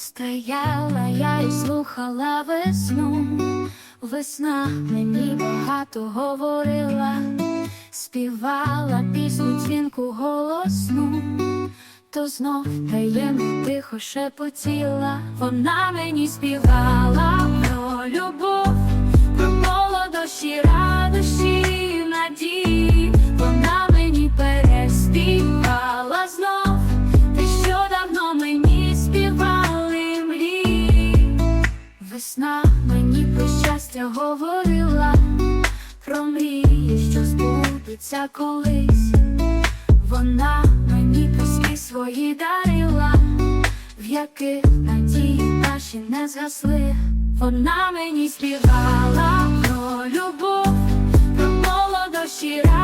Стояла я і слухала весну, весна мені багато говорила, співала пісню дзвінку голосну, то знов таємно тихо шепотіла, вона мені співала Весна мені про щастя говорила, про мрії, що збудуться колись. Вона мені пісні свої дарила, в яких надії наші не згасли. Вона мені співала про любов, про молодощі.